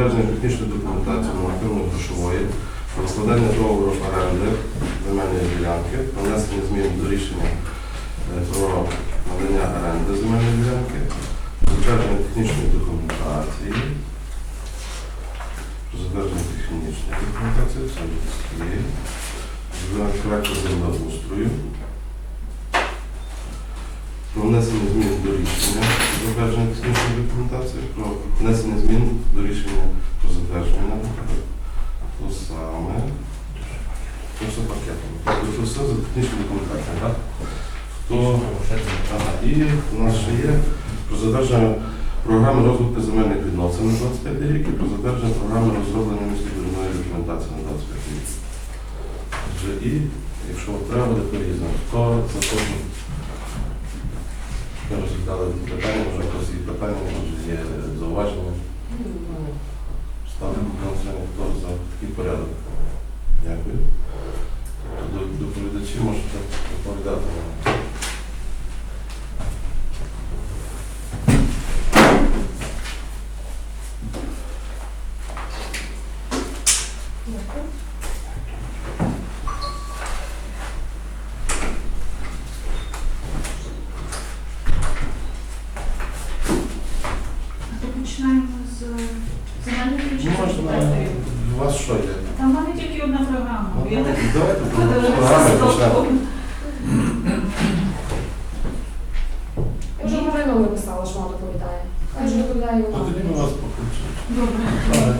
затвердження технічної документації нормативної грошової, про складання договору оренди земельної ділянки, внесення змін до рішення е, про надання оренди земельної ділянки, затвердження технічної документації, затвердження технічної документації, це є, проекту землеустрою, про внесення змін до рішення про затвердження технічної документації, про внесення змін до рішення про затвердження то саме. Це все пакетом. Тобто це все за технічною документацією, так? То, ага, і у нас ще є про затвердження програми розвитку земельних відносин на 25 рік і про затвердження програми розроблення містобудівної документації на 25 рік. І якщо треба буде порізно, то за кожну ми розглядали питання, може про є питання, може є зауваження. Ставимо голосування, хто за такий порядок. Дякую. До- Доповідачі можете доповідати нам. То починаємо з земельних Ну, можна, у вас що є? Там в мене тільки одна програма. Ну, Я так Давайте подивилася програми почнемо. толком. Вже Марина написала, що вона доповідає. Хай же доповідає Ну, Тоді ми вона. вас поключимо. Добре.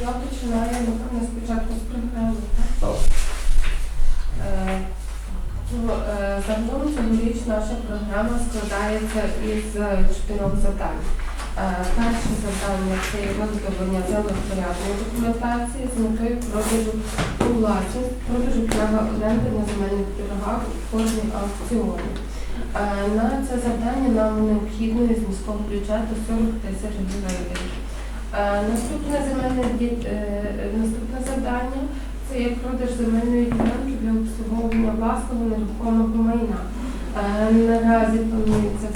Я починаю, напевно, спочатку з програми. так? Так. Е, ну, е, Загалом цьогоріч наша програма складається із е, чотирьох завдань. Е, Перше завдання це є виготовлення землевпорядної документації з метою продажу у власність, продажу права оренди на земельних дорогах у формі аукціону. Е, На це завдання нам необхідно із міського бюджету 40 тисяч гривень. Е, Наступне земельне е, наступне завдання це є продаж земельної ділянки для обслуговування власного нерухомого майна. Наразі планується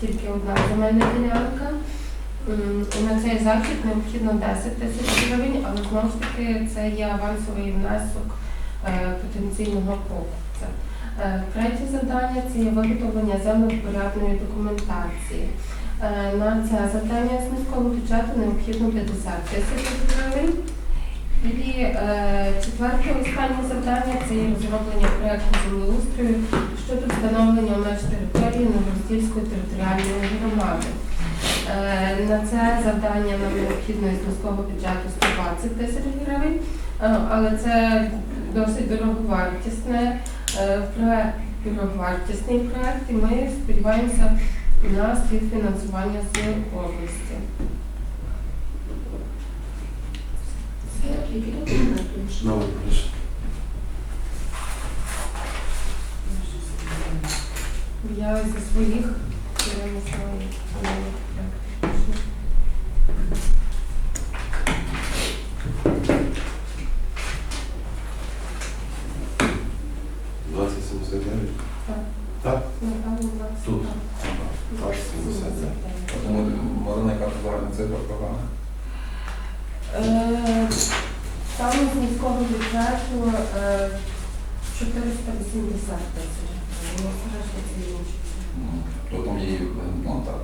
тільки одна земельна ділянка. На цей захід необхідно 10 тисяч гривень, але знову ж таки це є авансовий внесок е, потенційного покупця. Е, Третє завдання це є виготовлення землевпорядної документації. Е, На це завдання з міського бюджету необхідно 50 тисяч гривень. І четверте останнє завдання це є розроблення проєкту землеустрою щодо встановлення меж території Новороздільської територіальної громади. Е, На це завдання нам необхідно із міського бюджету 120 тисяч гривень, е, але це досить дороговартісне е, дороговартісний проект, і ми сподіваємося на співфінансування з області. Знову прошу. Я зі своїх. 2079? Так. Так? Напевно, Тут. 20. 2079. Тому Марина, яка загальна цифра програми? Е, Там з міського бюджету е, 480 тисяч. Ну, решта це інші. Ну, То там є ну, так.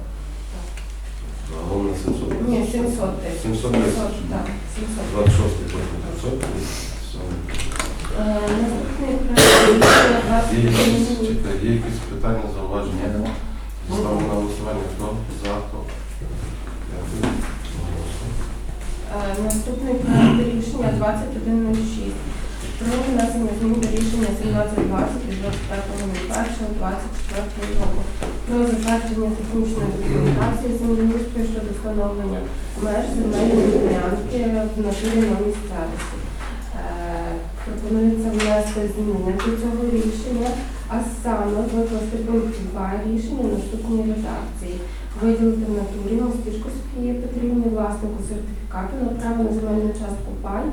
Загалом на 700. Ні, 700 тисяч. 700 тисяч. Так, 700. 26 потім 500. Е, Наступний проект рішення Є якісь, 21 чекай, є якісь питання, зауваження? Ставимо на голосування. Хто за, хто? Е, Наступний проект рішення 2106 про внесення змін до рішення 1720 від 25.01.24 року про затвердження технічної документації землеустрою щодо встановлення меж земельної ділянки в натурі на місцевості. Пропонується внести зміни до цього рішення, а саме викласти пункт 2 рішення в наступній редакції. виділити в натурі Мостишко Софії Петрівни, власнику сертифікату на право на земельну частку пай,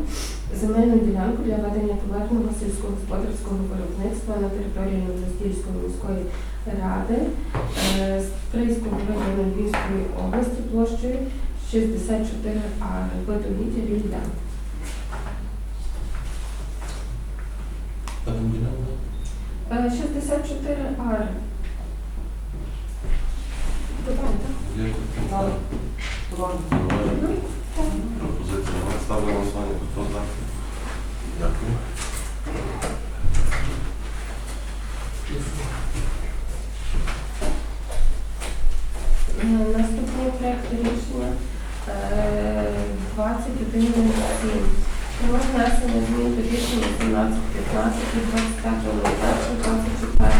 земельну ділянку для ведення товарного сільськогосподарського виробництва на території Новороздільської міської ради е, з Стрийського району Львівської області площею 64 ари. Видовіття Рілля. Там ділянка? Е, 64 ар. Є? Пропозиція. Ставлю голосування. Хто за? Дякую. 17, 15 від 25 01, 24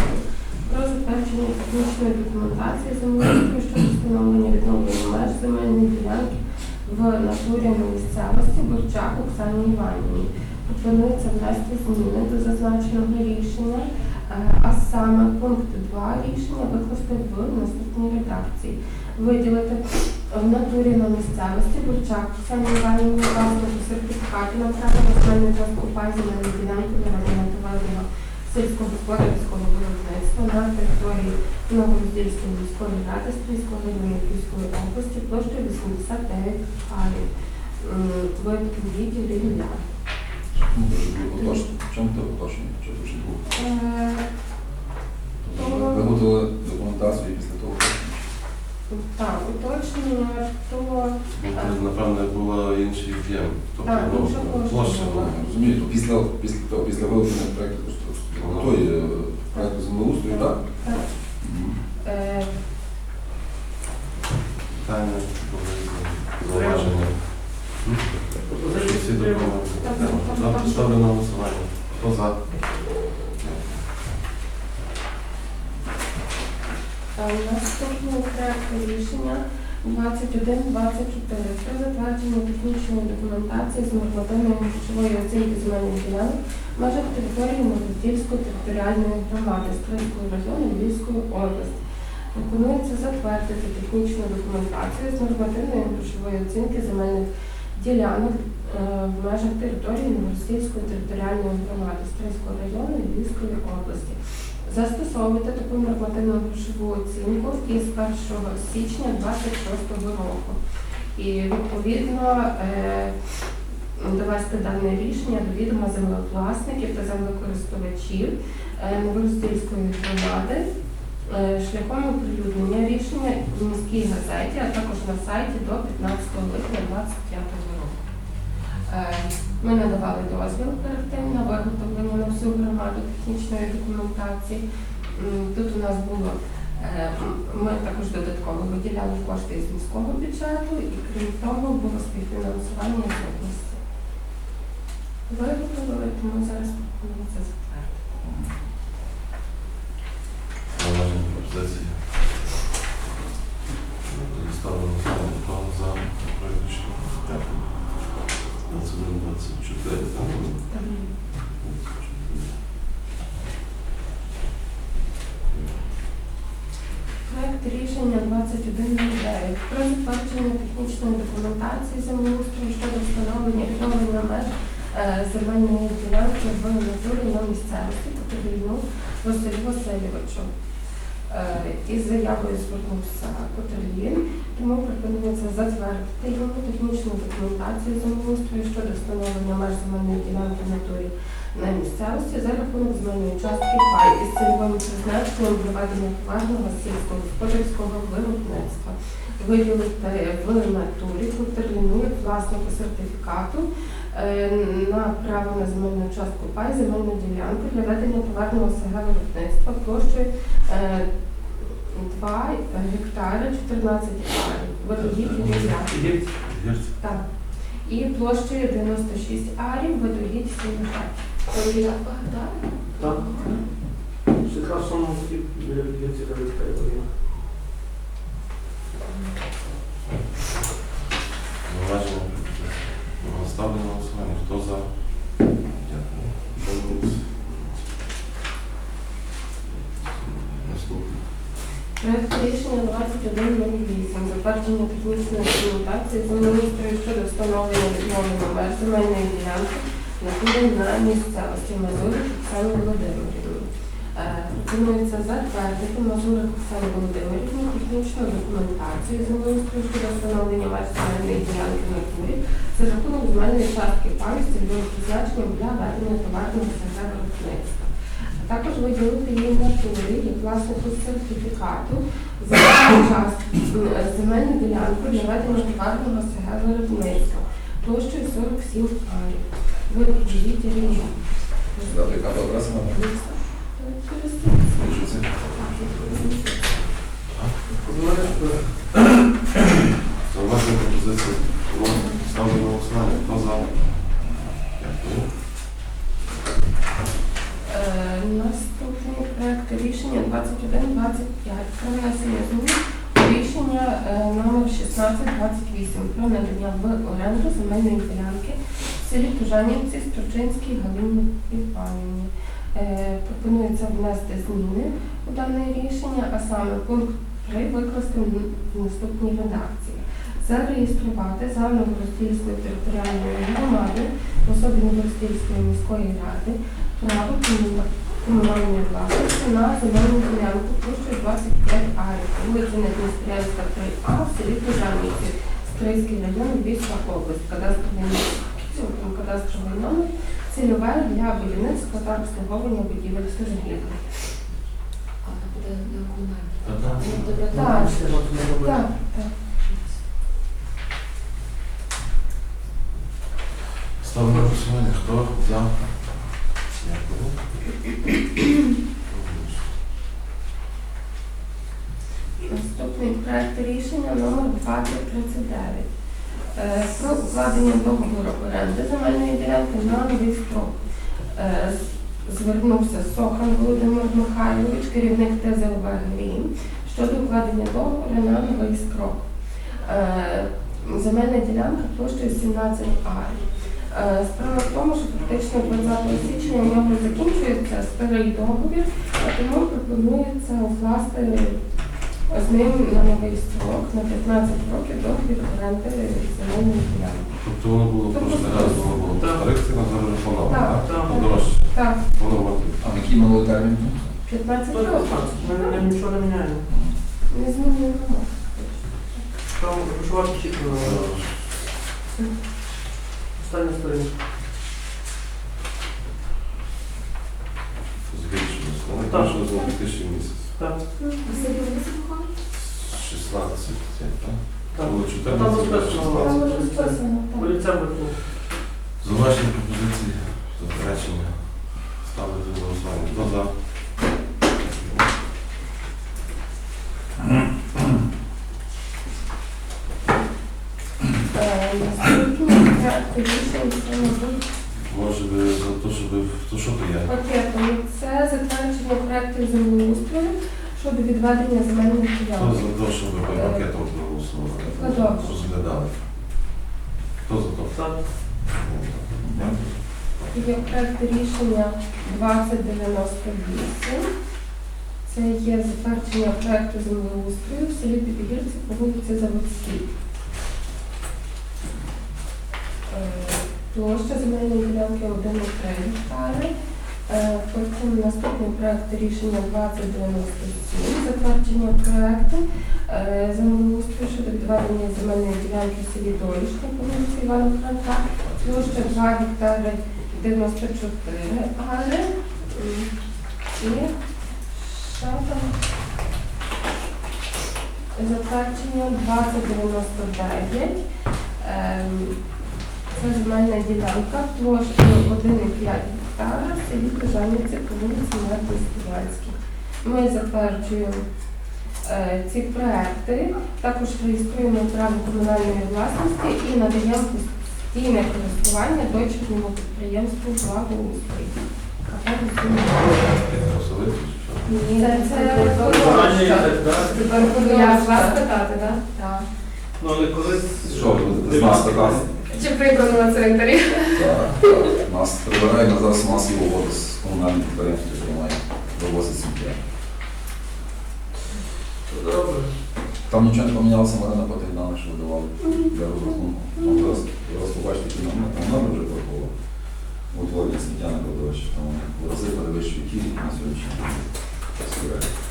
про затвердження технічної документації землеустрою щодо встановлення відновлення меж земельної ділянки в натурі місцевості борчак Оксані Іванівні. Пропонується внести зміни до зазначеного рішення, а саме пункт 2 рішення викласти в наступній редакції. Виділити в натурі на місцевості Бурчак Оксані Іванівні власнику сертифікату на право на пай земельної ділянки для ведення товарного сільськогосподарського виробництва на території Новороздільської міської ради Стрийського району Київської області площею 89 арів. Вид відділі Рілля. Ну, уточнення. В чому ти уточнення тут ще було? Е, Тобто Ви готували документацію і після того уточнення? Так, уточнення, то Ну, Напевне, була інший об'єм. Тобто, Так, ну, інша площа була. Розумію, то після, після, того, після виготовлення проєкту готові е, проєкту землеустрою, так? так, е, Питання, пропозиції, зауваження. Всі. Так, ставлю на голосування. Хто за? Наступний проект рішення 2124 про затвердження технічної документації з нормативної грошової оцінки земельних ділянок в межах території Новодільської територіальної громади Стрийського району Львівської області. Пропонується затвердити технічну документацію з нормативної грошової оцінки земельних ділянок е, в межах території Новороссійської територіальної громади Стрийського району Львівської області. Застосовувати таку нормативну грошову оцінку із 1 січня 2026 року. І відповідно е, довести дане рішення до відома землевласників та землекористувачів е, Новороздільської громади е, шляхом оприлюднення рішення в міській газеті, а також на сайті до 15 липня 2025 року. Е, Ми надавали дозвіл перед на виготовлення на всю громаду технічної документації. Тут у нас було е, ми також додатково виділяли кошти із міського бюджету і крім того було співфінансування з області. Виготовили, тому зараз пропонується затвердити. Ставлю за. 21, 24, так? Проект рішення 2109 про затвердження технічної документації землеустрою щодо встановлення відновлення меж е, земельної ділянки в натурі на місцевості Котеліну Василю Васильовичу. Е, Із заявою звернувся Котелін, тому пропонується затвердити йому технічну документацію землеустрою щодо встановлення меж земельної ділянки натурі на місцевості за рахунок земельної частки пай із цільовим призначенням проведення товарного сільськогосподарського виробництва. Виділити в натурі Кутерліну як власнику сертифікату на право на земельну частку пай земельну ділянку для ведення товарного СГ виробництва площею е, 2 гектари 14 арів. Водогід Гірці. так. І площею 96 арів, водогід 7 гектарів. Так? Так. Якраз саме хотів біля під'їзді Калицька Євгена. Зауваження, пропозиції. Ну, Ставлю на голосування. Хто за? Дякую. Дякую. Наступний. Проект рішення 2108. Затвердження технічної документації землеустрою щодо встановлення відновлення меж ділянки знаходить на місцевості Мазурик Оксани Володимирівни. Е, Пропонується затвердити Мазурик Оксани Володимирівни технічну документацію землеустрою щодо встановлення меж ділянки в натурі за рахунок земельної частки паю з цільовим призначенням для ведення товарного виробництва. А також виділити її натурі як власнику сертифікату за час земельну ділянку для ведення товарного СГ виробництва площею 47 арів. Ви відповідіть рівні. Дати? Що це? Зауваження пропозиції. Ставлю на голосування. Хто за? Дякую. Е, Наступний рішення 2125 про внесення змін рішення е, номер 1628 про надання в оренду земельної ділянки в селі Тужанівці Строчинській Галині Іванівні. Е, Пропонується внести зміни у дане рішення, а саме пункт 3 викласти в наступній редакції. Зареєструвати за Новороздільської територіальної громади в особі Новороздільської міської ради право комунальної власності на земельну ділянку площею 25 арів, вулиця Надністрянська 3А в селі Тужанівці, Стрийський район, Львівська область, кадастровий номер, кадастровий номер, цільове для будівництва та обслуговування будівель. Та-та. Ну, так. Так, так. Ставлю на голосування. Хто за? Дякую. Наступний проект рішення номер 2039 Е, про укладення договору оренди земельної ділянки на новий строк. Е, Звернувся Сохан Володимир Михайлович, керівник ТЗВ «Грім», щодо укладення договору на новий строк. Е, Земельна ділянка площею 17 арів. Е, Справа в тому, що фактично 20 січня у нього закінчується старий договір, а тому пропонується укласти з ним на новий строк на 15 років договір оренди земельної ділянки. Тобто воно було в прошлий раз, воно було Так. старих цінах, зараз вже Так. так? Так. Дорожче. Так, По нормативу. А на який минулий термін? 15 років. ми нічого не міняємо. Не змінюємо. Там грошова чітко остання сторінка. Збільшилось. Воно Так. збільшилось на 2000 місяць. Так, Василь Борисович? 16, це, так? так. Було Там 14, розписано. 16. Там списано. Так. Зауваження пропозиції, заперечення. Ставити на голосування. Хто за? Е, Наступний проект рішення це мабуть Може би за те, щоб... То що то є? пакетом. Це затвердження проекту землеустрою щодо відведення земельних Хто за те, щоб ми пакетом проголосували? Розглядали. Хто за то? Так. Є проект рішення 2098. Це є затвердження проекту землеустрою в селі Підгірці по вулиці Заводській. Е, Площа земельної ділянки 1,3 гектари. Е, Потім наступний проект рішення 2097, затвердження проекту е, землеустрою щодо відведення земельної ділянки в селі Долішня по вулиці Івана Франка. Площа 2 гектари 94 ари. І ще там затвердження 2099. Це земельна ділянка площею 1,5 гектара в селі Кажанівці по вулиці Марти Співальській. Ми затверджуємо е, ці проекти, також реєструємо право комунальної власності і надаємо постійне користування дочірньому підприємству «Благоустрій». Це я з вас питати, так? Так. Ну, але коли... Що нас? Чи прибрано на цвинтарі? Так, так. Нас прибирають на зараз масову воду з комунальних підприємств, що має вивозить сміття. Добре. Там нічого не помінялося, Марина Патріна, що видавали для розрахунку. От Зараз, зараз побачите, які номер, там номер вже порахував. Утворення сміття на кладовищі, там вони в рази перевищують ті на сьогоднішній день.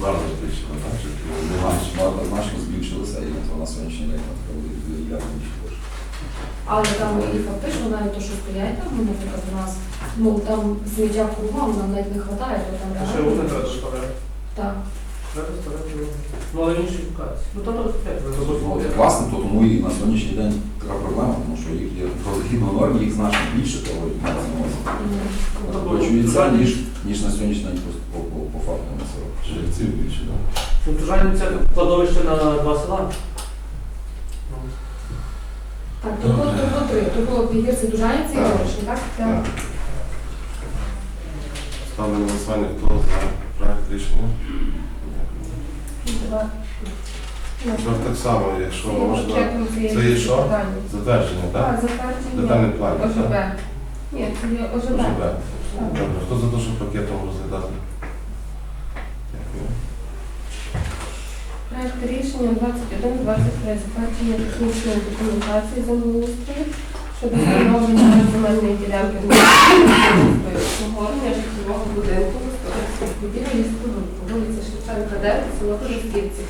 Варто збільшено, так? Чи Значно, варто значно збільшилося, і на сьогоднішній день явно більше кошти. Але там і фактично навіть то, що стоять там, ну, наприклад, у нас, ну там сміття кругом, нам навіть не вистачає, то там Ще реально- одне треба ставити. Так. Треба. Ну, але інші локації. Ну. Власне, то тому і на сьогоднішній день така проблема, тому що їх є згідно норм, їх значно більше того, мається на увазі. Ну, ніж, ніж на сьогоднішній день по, Жеребців більше, так? Ну, Тужані це кладовище на два села. Так, то було, то було три. То було Підгірці, Дужаніці і Так. Так? Так. Ставлю на голосування, хто за проект рішення? Два. Ну, Тепер так само, якщо можна. пакетом Це є що? питання. Затвердження, так? Так, затвердження. Детальний план, ОЖБ. так? Ні, це є ОЖБ. ОЖБ. Добре, хто за те, щоб пакетом розглядати? Дякую. Проект рішення 21-23 затвердження технічної документації землеустрою щодо встановлення земельної ділянки обговорення житлового будинку господарських будівель по вулиці Шевченка 9, село Коростівці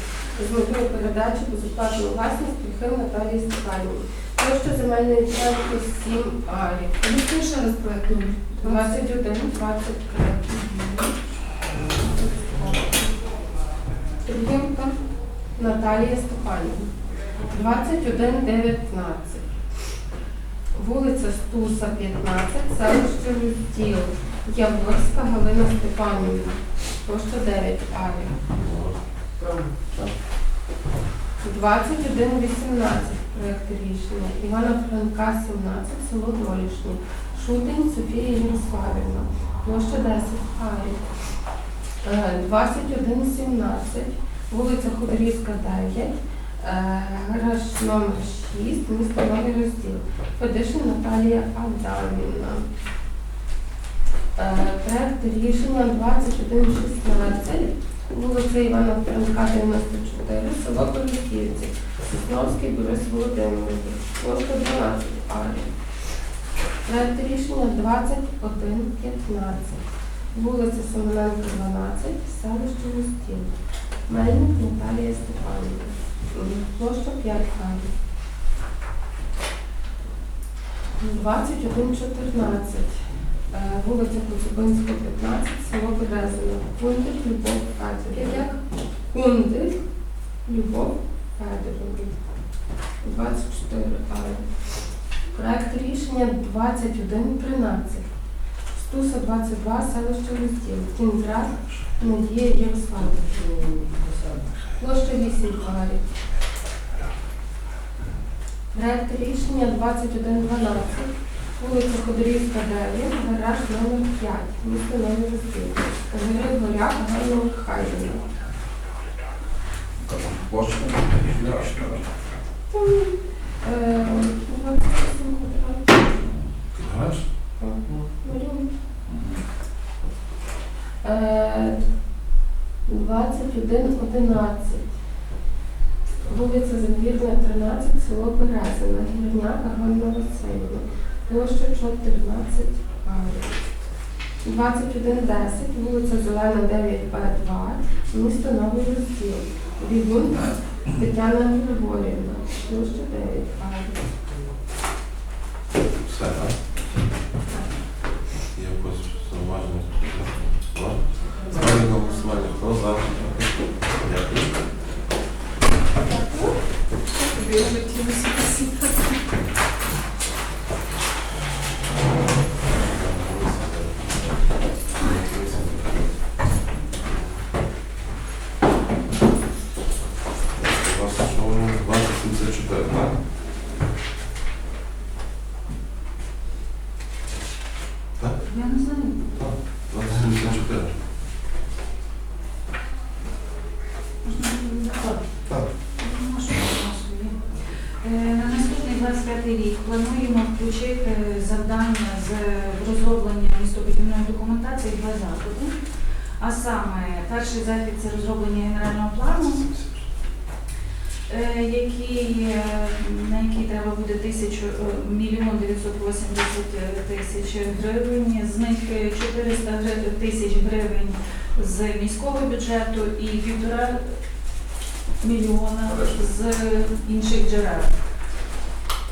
з метою передачі безоплатну власність Трухим Наталії Степанівні. Площа земельної ділянки 7 арів. Проект номер. 21, 23. Наталія Степанівна. 2119. Вулиця Стуса, 15, селище Розділ. Яворська Галина Степанівна. Площа 9 арів. 2118 проект рішення. Івана Франка, 17, село Долішні. Шутень Софія Ярославівна. Площа 10 арів. Е, 2117, вулиця Ходорівська, 9, е, гараж номер 6, місто Новий розділ. Федишин Наталія Адамівна. Е, Проект рішення 2116, вулиця Івана Франка, 94, село Колісівці, Сосновський Борис Володимирович, площа 12 арів. Проект рішення 2115. Вулиця Семененка, 12, селище Гостін. Мельник Наталія Степанівна. Площа 5 арів. 2114. Е, Вулиця Коцюбинська, 15, село Березина. Кундик Любов Федорівна. Як? Кундик Любов Федорівна. 24 арів. Проект рішення 2113. Стуса 22, селище Розділ. Кіндрат Надія Ярославівна. Площа 8 арів. Проект рішення 2112. Вулиця Ходорівська, 9, гараж номер 5, місто Новий Розділ. Гори Горяк, Ганна. Площа? Там, е, 28 квадратів. Гараж? Малюнок. Е, 2111. Вулиця Задвірна, 13, село Березина, Гірняка, Ганна Васильівна. Площа 14 арів. 2110, вулиця Зелена, 9Б2, місто Новий Розділ. Бігун Тетяна Григорівна. Площа 9 арів. Все, так? Є якось зауваження? Ладно. Ставлю на голосування, хто за? Дякую. У вас що воно? 2074, так? Так? Я не знаю. 2074. Так. Ну, що у нас є? Е, На наступний 25 рік плануємо включити завдання з розроблення містобудівної документації два заходи. А саме, перший захід це розроблення генерального плану, е, який, е, на який треба буде е, мільйон 980 тисяч гривень, з них е, 400 тисяч гривень з міського бюджету і півтора мільйона з інших джерел.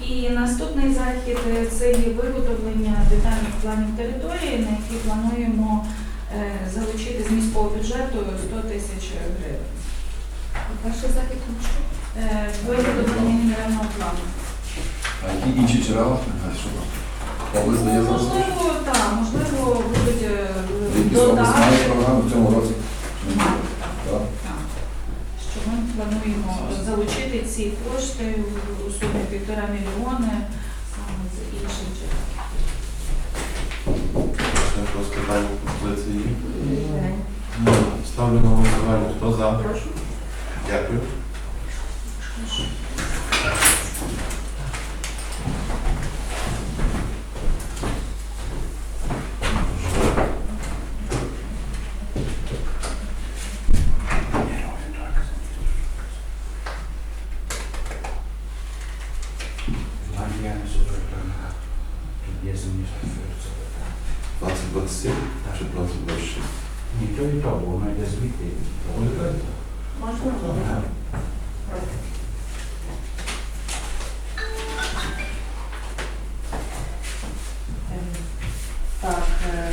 І наступний захід це є виготовлення детальних планів території, на які плануємо залучити з міського бюджету 100 тисяч гривень. Перший захід що? Е, Виготовлення генерального плану. А які інші джерела? Що там? Область дає зараз? Можливо, так, можливо, будуть е, Якісь область має додати. програму в цьому році? Має. Так. Так. Що ми плануємо залучити ці кошти у сумі півтора мільйони саме з інших джерел. Ще просто питання пропозиції. Ставлю на голосування. Хто за? Прошу. Дякую. Є зміст. 2027 чи 2026? Ні, то і то, бо воно йде звідти. Можна? Ага. Так, е,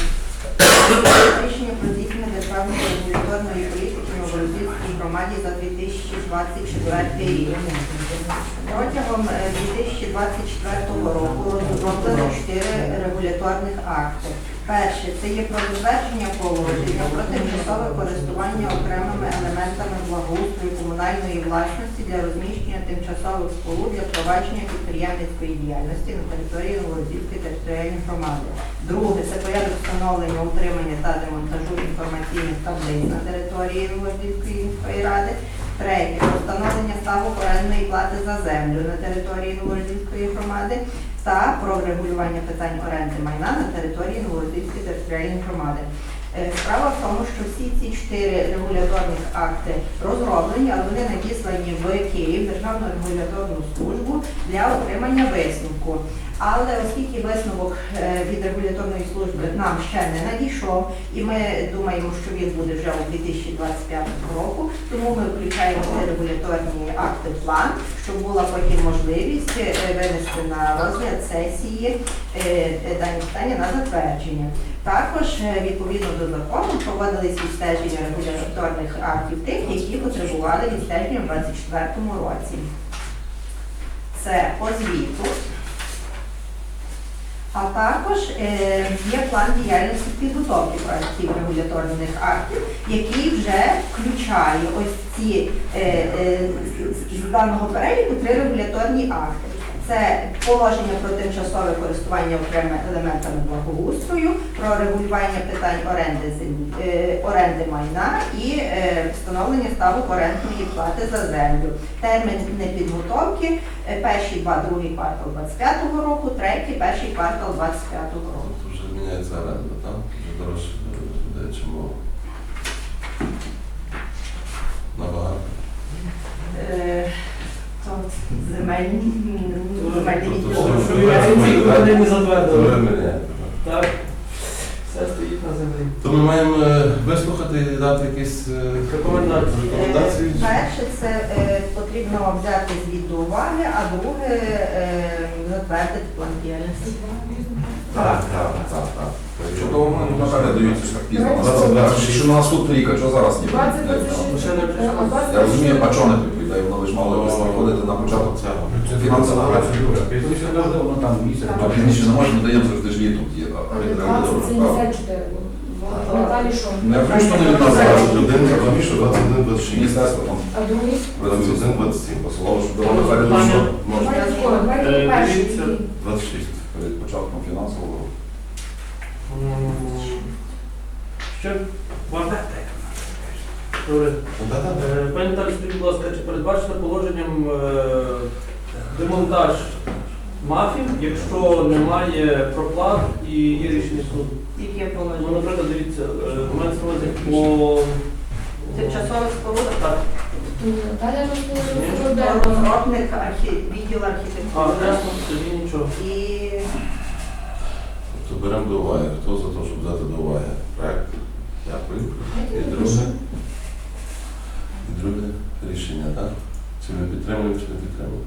рішення про здійснення державної регуляторної політики в Новороздільській громаді за 2024 рік. Протягом е, 2024 року розроблено чотири регуляторних акти. Перше це є про затвердження положення про тимчасове користування окремими елементами благоустрою комунальної власності для розміщення тимчасових споруд для провадження підприємницької діяльності на території Новороздільської територіальної громади. Друге це порядок встановлення, утримання та демонтажу інформаційних таблиць на території Новороздільської міської ради. Третє про встановлення ставок орендної плати за землю на території Новороздільської громади та про врегулювання питань оренди майна на території Новороздільської територіальної громади. Е, Справа в тому, що всі ці чотири регуляторних акти розроблені, але вони надіслані в Київ Державну регуляторну службу для отримання висновку. Але оскільки висновок е, від регуляторної служби нам ще не надійшов, і ми думаємо, що він буде вже у 2025 року, тому ми включаємо ці регуляторні акти в план, щоб була потім можливість е, винести на розгляд сесії е, дані питання на затвердження. Також відповідно до закону проводились відстеження регуляторних актів тих, які потребували відстеження в 2024 році. Це по звіту. А також е, є план діяльності підготовки проєктів регуляторних актів, який вже включає ось ці е, е, з- даного переліку три регуляторні акти. Це положення про тимчасове користування окремими елементами благоустрою, про регулювання питань оренди землі, е, оренди майна і е, встановлення ставок орендної плати за землю. Термін непідготовки е, перший два, другий квартал 25-го року, третій, перший квартал 25-го року. Тут вже міняється оренда, так? Вже дорожче буде, чому набагато. То земельні земельні Тобто відділи. не затвердили. так? Так. Все стоїть на землі. То ми маємо е, вислухати і дати якісь е, Рекомендації. Е, Перше, це е, потрібно взяти звіт до уваги, а друге е, затвердити план діяльності. Так, так, так, так. Що того вони наперед дають ж так пізно. Що на наступний рік, а що зараз ні? 2026. Ще. Я розумію, а чого не відповідає, воно ви ж мали виходити на початок. цього. Це фінансова процедура. Воно там місяць. А пізніше не даємо завжди ж тут є. а Але від 20 регулятора. 74. Не включно не від нас зараз. 21, 21, 26. Міністерство там 21, 27. посилало, що було наперед, що можна Давайте скоро, давайте Е, перший. дивіться. 26. перед початком фінансового року. Ще можна? Добре. Ну, так, так. Е, Пані Наталі, скажіть, будь ласка, чи передбачено положенням е, демонтаж мафів, якщо немає проплат і є рішення суду? Скільки є Ну, наприклад, дивіться, е, мається на увазі по... Тимчасових спорудах, Так. Розповідає. розробник архі... відділ А, архітектури. ясно, тоді нічого. І Тобто беремо до уваги. Хто за те, щоб взяти до уваги проект? Дякую. І друге. Друге рішення, так? Чи ми підтримуємо, чи не підтримуємо?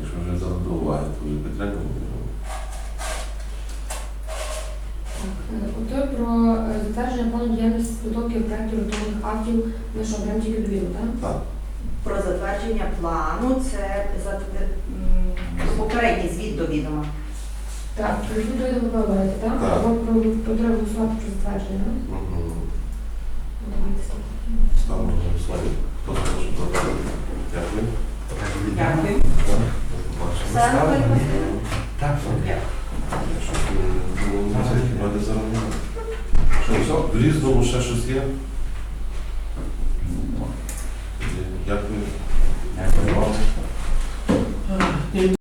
Якщо вже взяли до уваги, то вже підтримуємо. Ото про е, затвердження плану діяльності з підготовки проєктів готових актів, ми що, беремо тільки до відома, так? Так. про затвердження плану це затвер... м, попередній звіт до відома. Так, про відео до відома ви так? Так. Або про потрібно голосувати про затвердження, так? Угу. Давайте. Ставимо на голосування. Хто за те, щоб затвердити? Дякую. Дякую. Так, до. Все, Так, Дякую. Якщо не це хіба не заробляє. Що, все? В різному ще щось є? Ну, Дякую. Дякую. Вам.